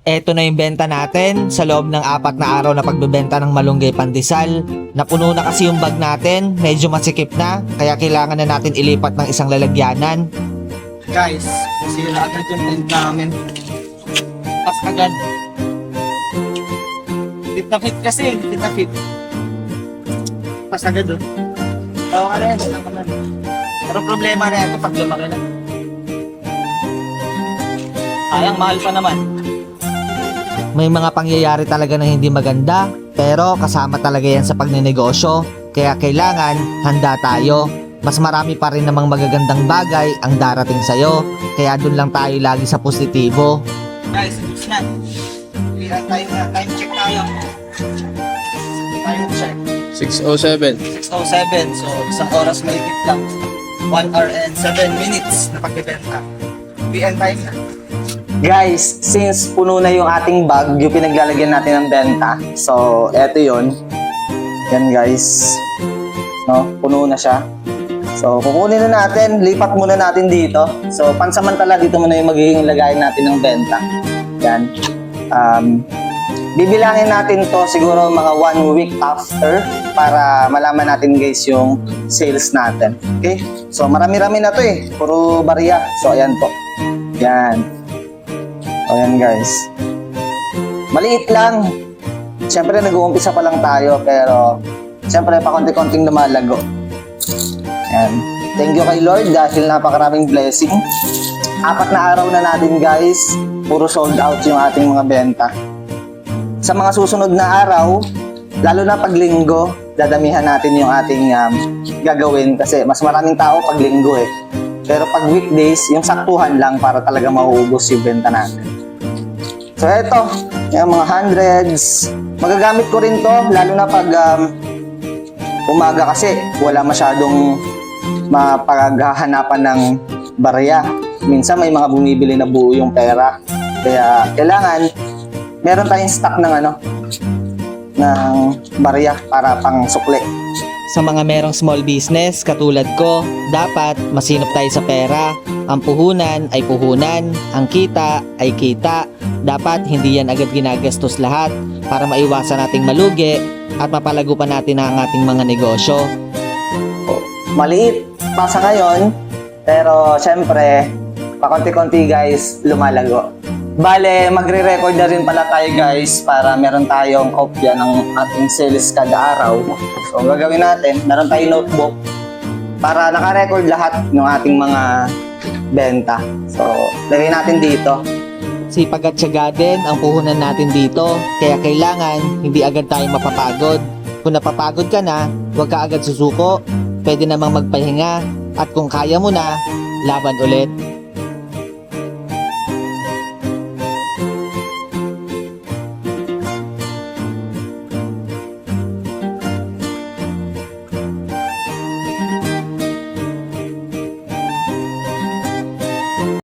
Eto na yung benta natin sa loob ng apat na araw na pagbebenta ng malunggay pandesal. Napuno na kasi yung bag natin, medyo masikip na, kaya kailangan na natin ilipat ng isang lalagyanan. Guys, sira agad yung tent namin. Pas agad. Fit na fit kasi, fit na fit. Pas agad doon. Rin, wala ka man. Pero problema na ito pag lumaki na. Sayang, mahal pa naman. May mga pangyayari talaga na hindi maganda, pero kasama talaga yan sa pagnenegosyo, kaya kailangan handa tayo. Mas marami pa rin namang magagandang bagay ang darating sa'yo, kaya dun lang tayo lagi sa positibo. Guys, ito na. Kaya tayo na, time check tayo. Time check. 607. 6.07, so isang oras may lang. 1 hour and 7 minutes na pagbibenta. PN time na. Guys, since puno na yung ating bag, yung pinaglalagyan natin ng benta, so eto yon Yan guys. No, puno na siya. So, kukunin na natin, lipat muna natin dito. So, pansamantala dito muna yung magiging lagayan natin ng benta. Yan. Um, bibilangin natin to siguro mga one week after para malaman natin guys yung sales natin. Okay? So, marami-rami na to eh. Puro barya. So, ayan po. Yan. O yan guys. Maliit lang. Siyempre, nag-uumpisa pa lang tayo pero siyempre, pa konti-konting lumalago. Yan. Thank you kay Lord dahil napakaraming blessing. Apat na araw na natin guys. Puro sold out yung ating mga benta. Sa mga susunod na araw, lalo na pag linggo, dadamihan natin yung ating um, gagawin kasi mas maraming tao pag linggo eh. Pero pag weekdays, yung saktuhan lang para talaga mauubos yung benta natin. So eto, yung mga hundreds. Magagamit ko rin to, lalo na pag um, umaga kasi wala masyadong mapaghahanapan ng barya. Minsan may mga bumibili na buo yung pera. Kaya kailangan meron tayong stock ng ano ng barya para pang sukli. Sa mga merong small business katulad ko, dapat masinop tayo sa pera. Ang puhunan ay puhunan, ang kita ay kita. Dapat hindi yan agad ginagastos lahat para maiwasan nating malugi at mapalago pa natin ang ating mga negosyo. Maliit pa sa ngayon, pero syempre, pakonti-konti guys, lumalago. Bale, magre-record na rin pala tayo guys para meron tayong kopya ng ating sales kada araw. So, gagawin natin, meron tayong notebook para naka-record lahat ng ating mga benta. So, lagay natin dito. Sipag at tiyaga din ang puhunan natin dito, kaya kailangan hindi agad tayo mapapagod. Kung napapagod ka na, huwag ka agad susuko, pwede namang magpahinga, at kung kaya mo na, laban ulit.